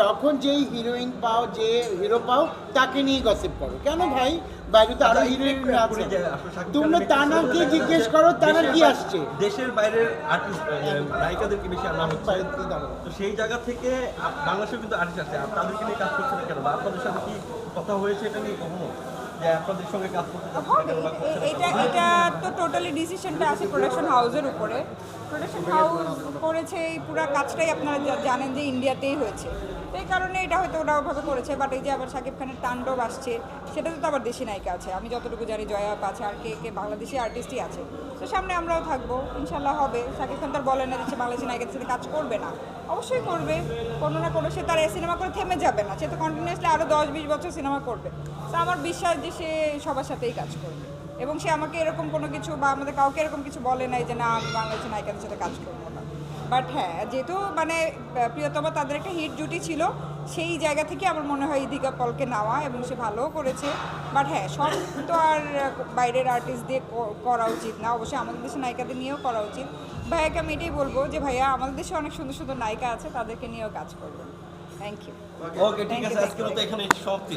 যখন যেই হিরোইন পাও যে হিরো পাও তাকে নিয়ে গসিপ করো। কেন ভাই? বাইরে তো আরও হিরোইন আছে। তোমরা তানাকে জিজ্ঞেস করো দেশের কি আসছে। দেশের বাইরের আর্টিস্ট নায়িকাদেরকে বেশি আনা হচ্ছে। তো সেই জায়গা থেকে বাংলাদেশেও কিন্তু আর্টিস্ট আছে। আর তাদেরকে নিয়ে কাজ করছে না কেন? বা আপনাদের সাথে কি কথা হয়েছে এটা নিয়ে কখনো? যে আপনাদের সঙ্গে কাজ করতে? এটা এটা টোটালি ডিসিশনটা আছে প্রোডাকশন হাউসের উপরে। প্রোডাকশন হাউস করেছে, এই পুরো কাজটাই আপনারা জানেন যে ইন্ডিয়াতেই হয়েছে। তো এই কারণে এটা হয়তো ওরা ওভাবে করেছে বাট এই যে আবার শাকিব খানের তাণ্ডব আসছে সেটাতে তো আবার দেশি নায়িকা আছে। আমি যতটুকু জানি জয়া আছে আর কে কে বাংলাদেশি আর্টিস্টই আছে। তো সামনে আমরাও থাকব ইনশাল্লাহ হবে। শাকিব খান তার বলে না যে সে বাংলাদেশি নায়িকাদের সাথে কাজ করবে না। অবশ্যই করবে, কোনো না কোনো সে তার সিনেমা করে থেমে যাবে না। সে তো কন্টিনিউসলি আরও দশ বিশ বছর সিনেমা করবে। তো আমার বিশ্বাস যে সে সবার সাথেই কাজ করবে। এবং সে আমাকে এরকম কোনো কিছু বা আমাদের কাউকে এরকম কিছু বলে নাই যে না আমি বাংলাদেশের নায়িকাদের সাথে কাজ করব না। বাট হ্যাঁ যেহেতু মানে প্রিয়তমা তাদের একটা হিট জুটি ছিল সেই জায়গা থেকে আমার মনে হয় ইদিকা পলকে নেওয়া এবং সে ভালোও করেছে। বাট হ্যাঁ সব তো আর বাইরের আর্টিস্ট দিয়ে করা উচিত না। অবশ্যই আমাদের দেশের নায়িকাদের নিয়েও করা উচিত। ভাইয়াকে আমি এটাই বলব যে ভাইয়া আমাদের দেশে অনেক সুন্দর সুন্দর নায়িকা আছে তাদেরকে নিয়েও কাজ করবেন। থ্যাংক ইউ ওকে ঠিক আছে আজকের মতো এখানে সমাপ্তি।